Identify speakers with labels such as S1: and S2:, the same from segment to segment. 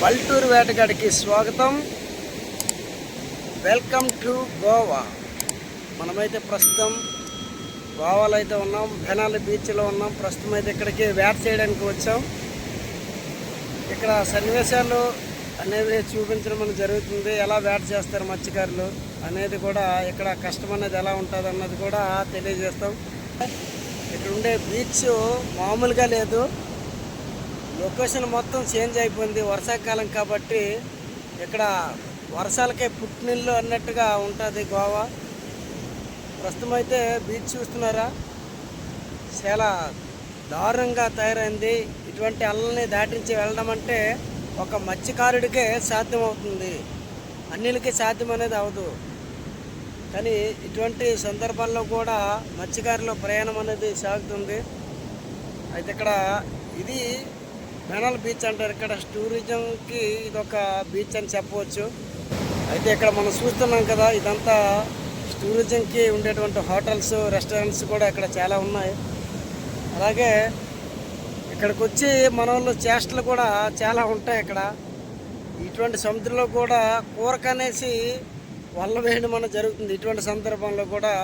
S1: పల్లెటూరు వేటగాడికి స్వాగతం. Welcome to Goa మనమైతే ప్రస్తుతం గోవాలో అయితే ఉన్నాం బెనాలి బీచ్లో ఉన్నాం. ప్రస్తుతం అయితే ఇక్కడికి వేట చేయడానికి వచ్చాం. ఇక్కడ సన్నివేశాలు అనేవి చూపించడం మనకు జరుగుతుంది. ఎలా వేట చేస్తారు మత్స్యకారులు అనేది కూడా ఇక్కడ కష్టం అనేది ఎలా ఉంటుంది అన్నది కూడా తెలియజేస్తాం. ఇక్కడ ఉండే బీచ్ మామూలుగా లేదు. లొకేషన్ మొత్తం చేంజ్ అయిపోయింది వర్షాకాలం కాబట్టి ఇక్కడ వర్షాలకే పుట్టినిల్లు అన్నట్టుగా ఉంటుంది గోవా. ప్రస్తుతం అయితే బీచ్ చూస్తున్నారా? చాలా దారుణంగా తయారైంది. ఇటువంటి అల్లల్ని దాటించి వెళ్ళడం అంటే ఒక మత్స్యకారుడికే సాధ్యమవుతుంది. అన్నిలకి సాధ్యం అనేది అవదు కానీ ఇటువంటి సందర్భాల్లో కూడా మత్స్యకారుల ప్రయాణం అనేది సాగుతుంది. అయితే ఇక్కడ ఇది మెనల్ బీచ్ అంటారు. ఇక్కడ టూరిజంకి ఇది ఒక బీచ్ అని చెప్పవచ్చు. అయితే ఇక్కడ మనం చూస్తున్నాం కదా ఇదంతా టూరిజంకి ఉండేటువంటి హోటల్స్ రెస్టారెంట్స్ కూడా ఇక్కడ చాలా ఉన్నాయి. అలాగే ఇక్కడికి వచ్చి మన వాళ్ళు చేష్టలు కూడా చాలా ఉంటాయి ఇక్కడ ఇటువంటి సముద్రంలో కూడా కూరకనేసి వల్ల వేయడం అనేది జరుగుతుంది. ఇటువంటి సందర్భంలో కూడా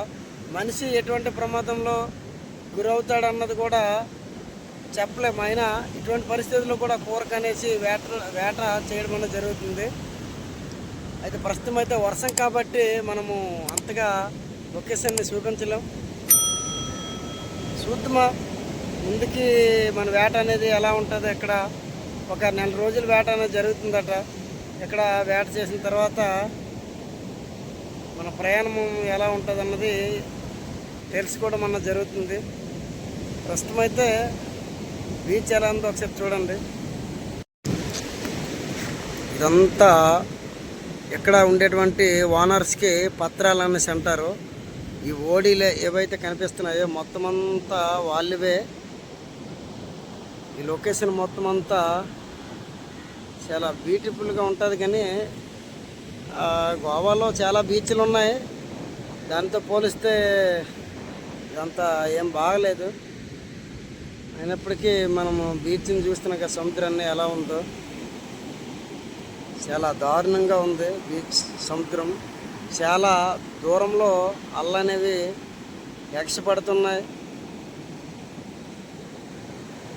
S1: మనిషి ఎటువంటి ప్రమాదంలో గురవుతాడు అన్నది కూడా చెప్పలేము. అయినా ఇటువంటి పరిస్థితుల్లో కూడా కూరకనేసి వేట వేట చేయడం అనేది జరుగుతుంది. అయితే ప్రస్తుతం అయితే వర్షం కాబట్టి మనము అంతగా లొకేషన్ని చూపించలేం. చూద్దామా? ముందుకి మన వేట అనేది ఎలా ఉంటుంది ఇక్కడ ఒక నెల రోజులు వేట అనేది జరుగుతుందట. ఇక్కడ వేట చేసిన తర్వాత మన ప్రయాణం ఎలా ఉంటుంది అన్నది తెలుసుకోవడం అన్నది జరుగుతుంది. ప్రస్తుతం అయితే బీచ్ ఎలా ఉందో ఒకసారి చూడండి. ఇదంతా ఇక్కడ ఉండేటువంటి ఓనర్స్కి పత్రాలు అనేసి అంటారు ఈ ఓడీలే ఏవైతే కనిపిస్తున్నాయో మొత్తం అంతా వాళ్ళవే. ఈ లొకేషన్ మొత్తం అంతా చాలా బ్యూటిఫుల్గా ఉంటుంది కానీ ఆ, గోవాలో చాలా బీచ్లు ఉన్నాయి దాంతో పోలిస్తే ఇదంతా ఏం బాగలేదు. అయినప్పటికీ మనము బీచ్ని చూస్తున్నాక సముద్రాన్ని ఎలా ఉందో. చాలా దారుణంగా ఉంది బీచ్ సముద్రం. చాలా దూరంలో అల్లనేవి ఎగసపడుతున్నాయి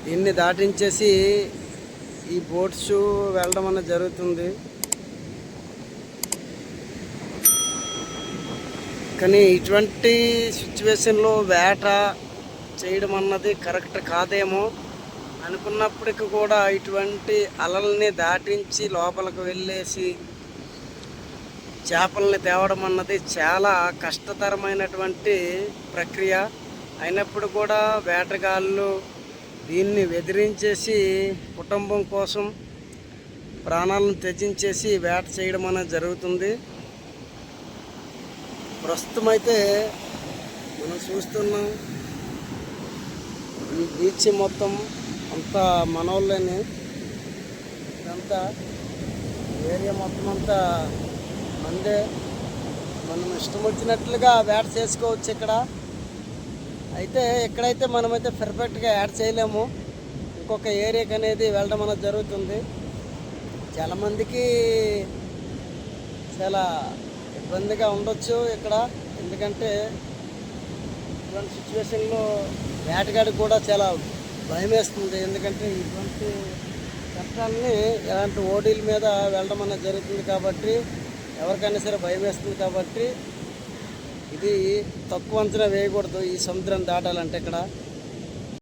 S1: దీన్ని దాటించేసి ఈ బోట్స్ వెళ్ళడం అనేది జరుగుతుంది. కానీ ఇటువంటి సిచ్యువేషన్లో వేట చేయడం అన్నది కరెక్ట్ కాదేమో అనుకున్నప్పటికీ కూడా ఇటువంటి అలల్ని దాటించి లోపలికి వెళ్ళేసి చేపల్ని తేవడం అన్నది చాలా కష్టతరమైనటువంటి ప్రక్రియ. అయినప్పుడు కూడా వేటగాళ్ళు దీన్ని వెదిరించేసి కుటుంబం కోసం ప్రాణాలను త్యజించేసి వేట చేయడం అనేది జరుగుతుంది. ప్రస్తుతం అయితే మనం చూస్తున్నాం ఈ బీచ్ మొత్తం అంతా మనోళ్ళని. ఇదంతా ఏరియా మొత్తం అంతా మందే. మనం ఇష్టం వచ్చినట్లుగా వేట చేసుకోవచ్చు ఇక్కడ. అయితే ఇక్కడైతే మనమైతే పర్ఫెక్ట్గా యాడ్ చేయలేము ఇంకొక ఏరియాకి అనేది వెళ్ళడం అనేది జరుగుతుంది. చాలామందికి చాలా ఇబ్బందిగా ఉండొచ్చు ఇక్కడ. ఎందుకంటే ఇటువంటి సిచ్యువేషన్లో వేటగాడికి కూడా చాలా భయం వేస్తుంది ఎందుకంటే ఇటువంటి చట్టాలని ఇలాంటి ఓడీల మీద వెళ్ళడం అనేది జరుగుతుంది కాబట్టి ఎవరికైనా సరే భయం వేస్తుంది కాబట్టి ఇది తక్కువ అంచనా వేయకూడదు ఈ సముద్రం దాటాలంటే ఇక్కడ.